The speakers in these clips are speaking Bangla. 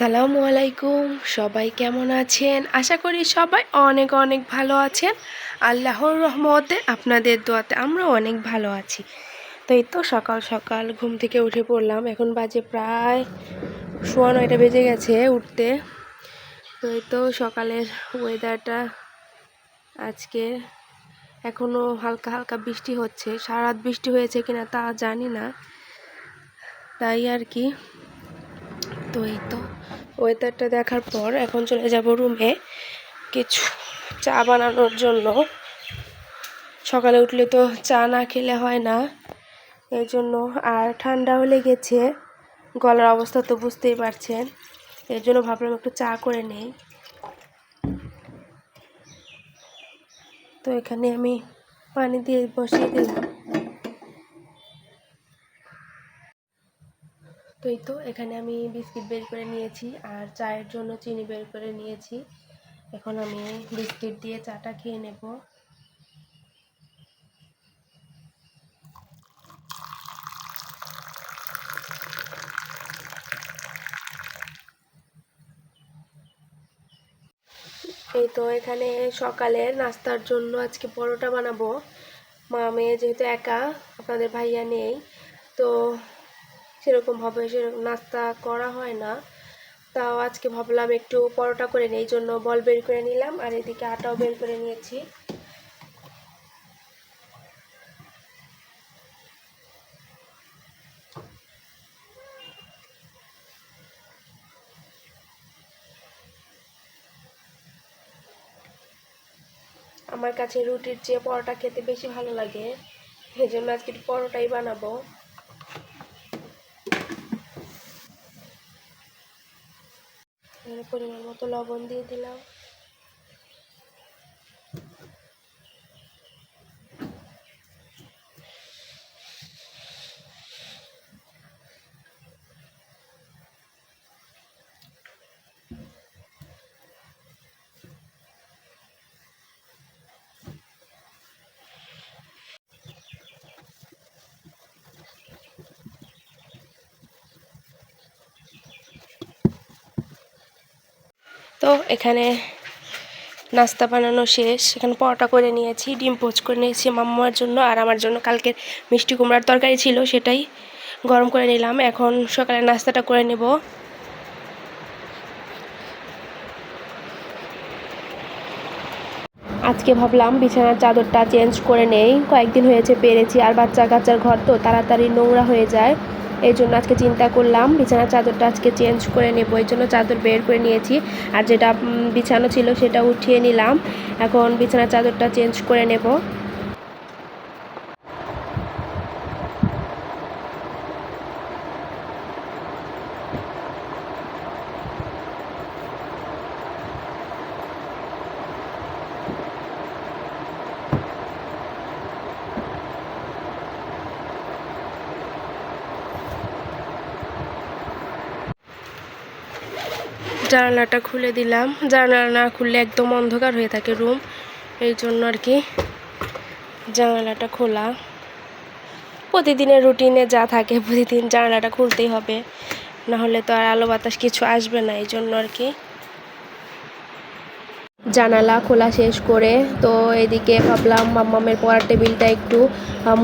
আসসালামু আলাইকুম। সবাই কেমন আছেন? আশা করি সবাই অনেক অনেক ভালো আছেন। আল্লাহর রহমতে আপনাদের দোয়াতে আমরা অনেক ভালো আছি। তো এই তো সকাল সকাল ঘুম থেকে উঠে পড়লাম। এখন বাজে প্রায় সোয়া নয়টা বেজে গেছে উঠতে। তো এই তো সকালের ওয়েদারটা আজকে এখনও হালকা হালকা বৃষ্টি হচ্ছে। সারা বৃষ্টি হয়েছে কিনা তা জানি না। তাই আর কি। তো এই তো ওয়েদারটা দেখার পর এখন চলে যাব রুমে কিছু চা বানানোর জন্য। সকালে উঠলে তো চা না খেলে হয় না, এই জন্য আর ঠান্ডাও লেগেছে, গলার অবস্থা তো বুঝতেই পারছেন, এর জন্য ভাবলাম একটু চা করে নেই। তো এখানে আমি পানি দিয়ে বসিয়ে দিলাম। তো এই তো, এখানে আমি বিস্কিট বের করে নিয়েছি আর চায়ের জন্য চিনি বের করে নিয়েছি। এখন আমি বিস্কিট দিয়ে চাটা খেয়ে নেব। এই তো, এখানে সকালের নাস্তার জন্য আজকে পরোটা বানাবো। মা মেয়ে যেহেতু একা, আপনাদের ভাইয়া নেই, তো সেরকমভাবে সেরকম নাস্তা করা হয় না। তাও আজকে ভাবলাম একটু পরোটা করে নেই জন্য বল বের করে নিলাম আর এদিকে আটাও বের করে নিয়েছি। আমার কাছে রুটির চেয়ে পরোটা খেতে বেশি ভালো লাগে, এই জন্য আজকে একটু পরোটাই বানাবো এখানে পরিমাণ মতো লবণ দিয়ে দিলাম। তো এখানে নাস্তা বানানো শেষ। এখানে পরোটা করে নিয়েছি, ডিম পোচ করে নিয়েছি মাম্মার জন্য আর আমার জন্য কালকের মিষ্টি কুমড়ার তরকারি ছিল সেটাই গরম করে নিলাম। এখন সকালে নাস্তাটা করে নেব। আজকে ভাবলাম বিছানার চাদরটা চেঞ্জ করে নেই। কয়েকদিন হয়েছে পেরেছি আর বাচ্চা কাচ্চার ঘর তো তাড়াতাড়ি নোংরা হয়ে যায়। এই জন্য আজকে চিন্তা করলাম, বিছানার চাদরটা আজকে চেঞ্জ করে নেব। এই জন্য চাদর বের করে নিয়েছি আর যেটা বিছানো ছিল সেটা উঠিয়ে নিলাম। এখন বিছানার চাদরটা চেঞ্জ করে নেব। জানালাটা খুলে দিলাম। জানালা না খুললে একদম অন্ধকার হয়ে থাকে রুম এই জন্য আর কি জানালাটা খোলা। প্রতিদিনের রুটিনে যা থাকে প্রতিদিন জানালাটা খুলতেই হবে। না হলে তো আর আলো বাতাস কিছু আসবে না, এই জন্য আর কি। জানালা খোলা শেষ করে, তো এদিকে ভাবলাম মাম্মামের পড়ার টেবিলটা একটু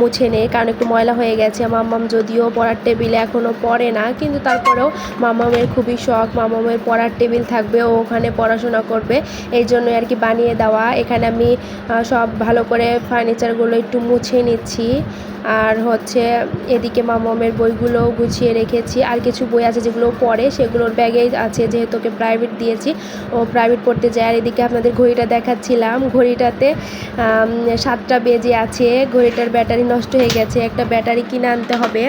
মুছে নেই, কারণ একটু ময়লা হয়ে গেছে। মাম্মাম যদিও পড়ার টেবিলে এখনও পড়ে না, কিন্তু তারপরেও মাম্মামের খুবই শখ, মাম্মামের পড়ার টেবিল থাকবে, ও ওখানে পড়াশোনা করবে। এই জন্য আর কি বানিয়ে দেওয়া। এখানে আমি সব ভালো করে ফার্নিচারগুলো একটু মুছে নিচ্ছি। আর হচ্ছে এদিকে মামামের বইগুলো গুছিয়ে রেখেছি। আর কিছু বই আছে যেগুলো পড়ে, সেগুলোর ব্যাগেই আছে, যেহেতু ওকে প্রাইভেট দিয়েছি, ও প্রাইভেট পড়তে যায়। আর এদিকে আপনাদের ঘড়িটা দেখাচ্ছিলাম। ঘড়িটাতে সাতটা বেজে আছে। ঘড়িটার ব্যাটারি নষ্ট হয়ে গেছে। একটা ব্যাটারি কিনে আনতে হবে।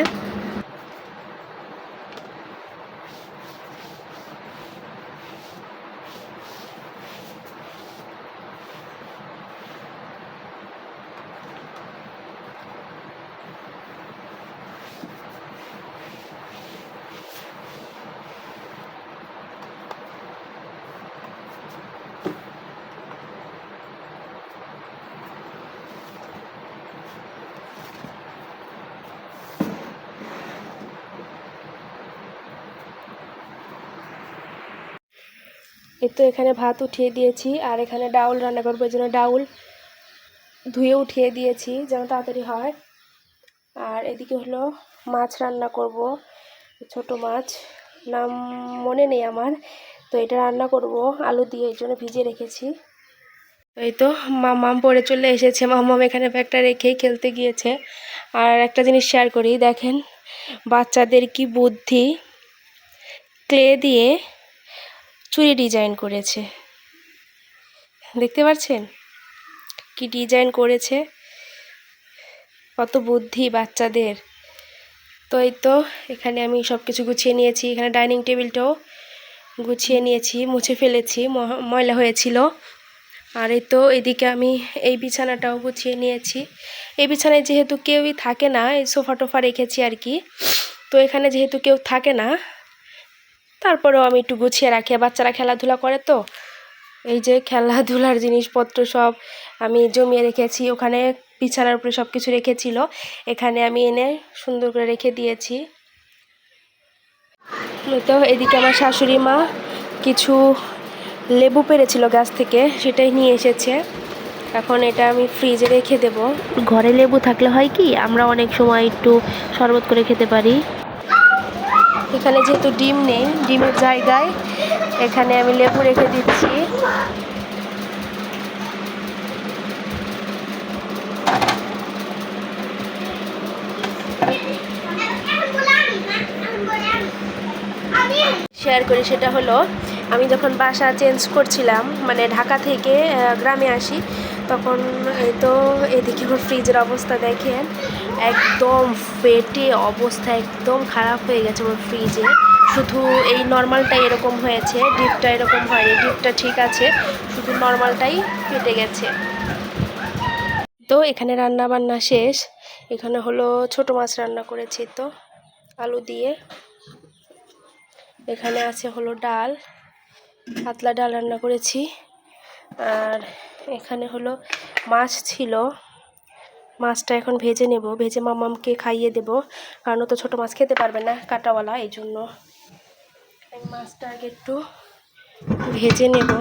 এই তো এখানে ভাত উঠিয়ে দিয়েছি, আর এখানে ডাউল রান্না করব, এই জন্য ডাউল ধুয়ে উঠিয়ে দিয়েছি যেন তাড়াতাড়ি হয়। আর এদিকে হলো মাছ রান্না করব, ছোট মাছ, নাম মনে নেই আমার। তো এটা রান্না করব, আলু দিয়ে এই জন্য ভিজিয়ে রেখেছি। এই তো মামাম পরে চলে এসেছে মামাম এখানে ব্যাগটা রেখেই খেলতে গিয়েছে। আর একটা জিনিস শেয়ার করি, দেখেন, বাচ্চাদের কি বুদ্ধি, ক্লে দিয়ে চুড়ি ডিজাইন করেছে। দেখতে পাচ্ছেন? কি ডিজাইন করেছে? কত বুদ্ধি বাচ্চাদের। তো এই তো, এখানে আমি সব কিছু গুছিয়ে নিয়েছি। এখানে ডাইনিং টেবিলটাও গুছিয়ে নিয়েছি, মুছে ফেলেছি ময়লা হয়েছিল। আর এই তো, এদিকে আমি এই বিছানাটাও গুছিয়ে নিয়েছি। এই বিছানায় যেহেতু কেউই থাকে না, এই সোফা টোফা রেখেছি আর কি। তো এখানে যেহেতু কেউ থাকে না তারপরেও আমি একটু গুছিয়ে রাখি। বাচ্চারা খেলাধুলা করে তো, এই যে খেলাধুলার জিনিসপত্র সব আমি জমিয়ে রেখেছি। ওখানে বিছানার উপরে সব কিছু রেখেছিল। এখানে আমি এনে সুন্দর করে রেখে দিয়েছি। তো এদিকে আমার শাশুড়ি মা কিছু লেবু পেরেছিল গাছ থেকে, সেটাই নিয়ে এসেছে। এখন এটা আমি ফ্রিজে রেখে দেব। ঘরে লেবু থাকলে হয় কি, আমরা অনেক সময় একটু শরবত করে খেতে পারি। এখানে যেহেতু ডিম নেই, ডিমের জায়গায় এখানে আমি লেবু রেখে দিচ্ছি। শেয়ার করি, সেটা হলো, আমি যখন বাসা চেঞ্জ করছিলাম মানে ঢাকা থেকে গ্রামে আসি, তখন এই তো এদিকে ফ্রিজের অবস্থা দেখেন। একদম ফেটে অবস্থা একদম খারাপ হয়ে গেছে আমার ফ্রিজে শুধু এই নর্মালটাই এরকম হয়েছে ডিপটা এরকম হয়নি ডিপটা ঠিক আছে, শুধু নর্মালটাই ফেটে গেছে। তো এখানে রান্না বান্না শেষ। এখানে হলো ছোট মাছ রান্না করেছি তো, আলু দিয়ে। এখানে আছে হলো ডাল, পাতলা ডাল রান্না করেছি। আর এখানে হলো মাছ ছিল। মাছটা এখন ভেজে নেব। ভেজে মামামকে খাইয়ে দেব। কারণ তো ছোটো মাছ খেতে পারবে না, কাটাওয়ালা, এই জন্য। মাছটা আগে একটু ভেজে নেব।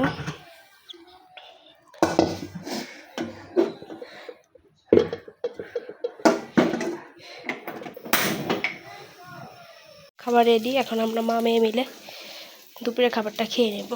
খাবার রেডি এখন আমরা মা মেয়ে মিলে দুপুরের খাবারটা খেয়ে নেব।